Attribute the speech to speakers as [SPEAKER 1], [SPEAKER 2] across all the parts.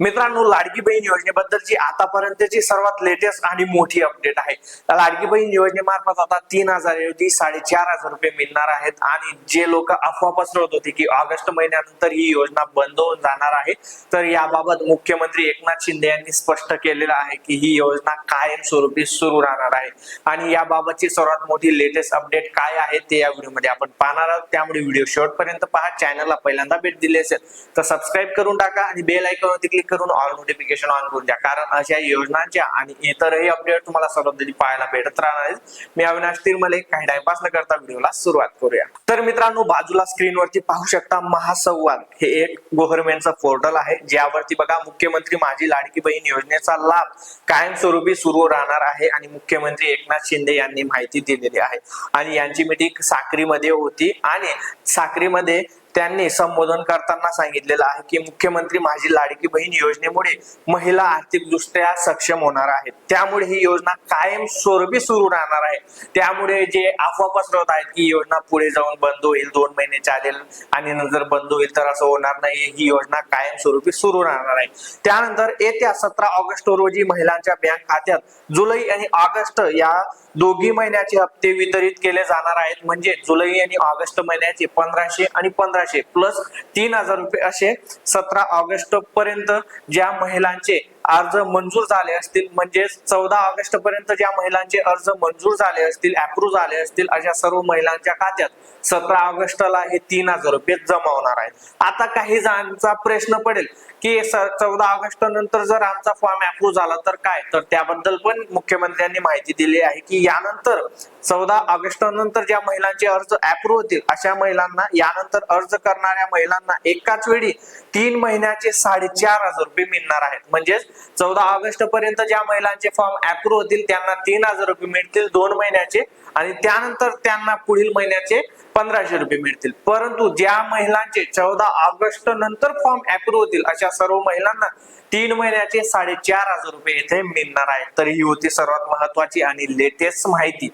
[SPEAKER 1] मित्रांनो लाडकी बहीण योजनेबद्दलची आतापर्यंतची सर्वात लेटेस्ट आणि मोठी अपडेट आहे. लाडकी बहीण योजनेमार्फत आता तीन हजार ऐवजी साडेचार हजार रुपये मिळणार आहेत. आणि जे लोक अफवा पसरवत होते की ऑगस्ट महिन्यानंतर ही योजना बंद होऊन जाणार आहे तर याबाबत मुख्यमंत्री एकनाथ शिंदे यांनी स्पष्ट केलेलं आहे की ही योजना कायमस्वरूपी सुरू राहणार आहे. आणि याबाबतची सर्वात मोठी लेटेस्ट अपडेट काय आहे ते या व्हिडिओमध्ये आपण पाहणार आहोत. त्यामुळे व्हिडिओ शेवटपर्यंत पहा. चॅनलला पहिल्यांदा भेट दिली असेल तर सबस्क्राईब करून टाका आणि बेल आयकॉनवरती क्लिक करून ऑल नोटिफिकेशन ऑन करून द्या. कारण अशा योजनांच्या आणि इतरही अपडेट तुम्हाला सर्वात पाहायला भेटत राहणार आहेत. मी अविनाश तिरमले काही टाइमपास न करता व्हिडिओला सुरुवात करूया. तर मित्रांनो बाजूला स्क्रीनवरती पाहू शकता महासंवाद. हे एक गव्हर्नमेंटचं पोर्टल आहे. ज्यावरती बघा मुख्यमंत्री माझी लाडकी बहीण योजनेचा लाभ कायमस्वरूपी सुरू राहणार आहे आणि मुख्यमंत्री एकनाथ शिंदे यांनी माहिती दिलेली आहे. आणि यांची मीटिंग साक्रीमध्ये होती आणि साक्रीमध्ये त्यांनी संबोधन करताना सांगितलेलं आहे की मुख्यमंत्री माझी लाडकी बहीण योजनेमुळे महिला आर्थिकदृष्ट्या सक्षम होणार आहेत. त्यामुळे ही योजना कायम स्वरूपी सुरू राहणार आहे. त्यामुळे जे अफवा पसरवत आहेत की योजना पुढे जाऊन बंद होईल दोन महिने चालेल आणि नंतर बंद होईल तर असं होणार नाही. ही योजना कायमस्वरूपी सुरू राहणार आहे. त्यानंतर येत्या सतरा ऑगस्ट रोजी महिलांच्या बँक खात्यात जुलै आणि ऑगस्ट या दोघी महिन्याचे हप्ते वितरित केले जाणार आहेत. म्हणजे जुलै आणि ऑगस्ट महिन्याचे पंधराशे आणि पंधरा सतराशे प्लस तीन हजार रुपये असे सतरा ऑगस्ट पर्यंत ज्या महिलांचे अर्ज मंजूर झाले असतील म्हणजे चौदा ऑगस्ट पर्यंत ज्या महिलांचे अर्ज मंजूर झाले असतील अप्रूव्ह झाले असतील अशा सर्व महिलांच्या खात्यात सतरा ऑगस्टला हे तीन हजार रुपये जमा होणार आहेत. आता काही जणांचा प्रश्न पडेल की चौदा ऑगस्ट नंतर जर आमचा फॉर्म अप्रूव्ह झाला तर काय? तर त्याबद्दल पण मुख्यमंत्र्यांनी माहिती दिली आहे की यानंतर चौदा ऑगस्ट नंतर ज्या महिलांचे अर्ज अप्रूव्ह होतील अशा महिलांना यानंतर अर्ज करणाऱ्या महिलांना एकाच वेळी तीन महिन्याचे साडेचार हजार रुपये मिळणार आहेत. म्हणजेच चौदा ऑगस्ट पर्यंत ज्या महिलांचे फॉर्म अप्रूव्ह होतील त्यांना तीन हजार रुपये मिळतील दोन महिन्याचे आणि त्यानंतर त्यांना पुढील महिन्याचे पंधराशे रुपये मिळतील. परंतु ज्या महिलांचे चौदा ऑगस्ट नंतर फॉर्म अप्रूव्ह होतील अशा सर्व महिलांना तीन महिन्याचे साडेचार हजार रुपये येथे मिळणार आहेत. तर ही होती सर्वात महत्वाची आणि लेटेस्ट माहिती.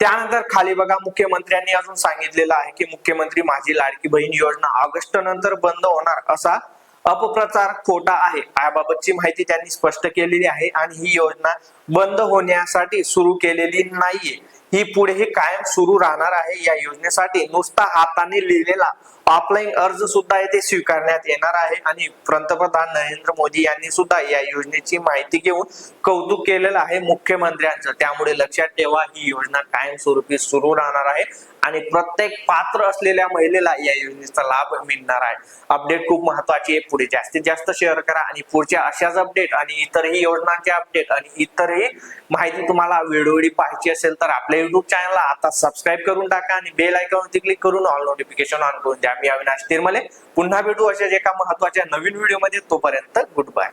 [SPEAKER 1] त्यानंतर खाली बघा मुख्यमंत्र्यांनी अजून सांगितलेलं आहे की मुख्यमंत्री माझी लाडकी बहीण योजना ऑगस्ट नंतर बंद होणार असा अपप्रचार खोटा आहे. याबाबतची माहिती त्यांनी स्पष्ट केलेली आहे आणि ही योजना बंद होण्यासाठी सुरू केलेली नाहीये. ही पुढेही कायम सुरू राहणार आहे. या योजनेसाठी नुसता हाताने लिहिलेला ऑफलाईन अर्ज सुद्धा येथे स्वीकारण्यात येणार आहे. आणि पंतप्रधान नरेंद्र मोदी यांनी सुद्धा या योजनेची माहिती घेऊन कौतुक केलेलं आहे मुख्यमंत्र्यांचं. त्यामुळे लक्षात ठेवा ही योजना कायमस्वरूपी सुरू राहणार आहे. आणि प्रत्येक पात्र असलेल्या महिलेला या योजनेचा लाभ मिळणार आहे. अपडेट खूप महत्वाची आहे. पुढे जास्तीत जास्त शेअर करा आणि पुढच्या अशाच अपडेट आणि इतरही योजनांचे अपडेट आणि इतरही माहिती तुम्हाला वेळोवेळी पाहायची असेल तर आपल्या युट्यूब चॅनलला आता सबस्क्राईब करून टाका आणि बेल आयकॉनवरती क्लिक करून ऑल नोटिफिकेशन ऑन करून द्या. मी अविनाश तिरमले. पुन्हा भेटू अशाच एका महत्त्वाच्या नवीन व्हिडिओमध्ये तोपर्यंत गुड बाय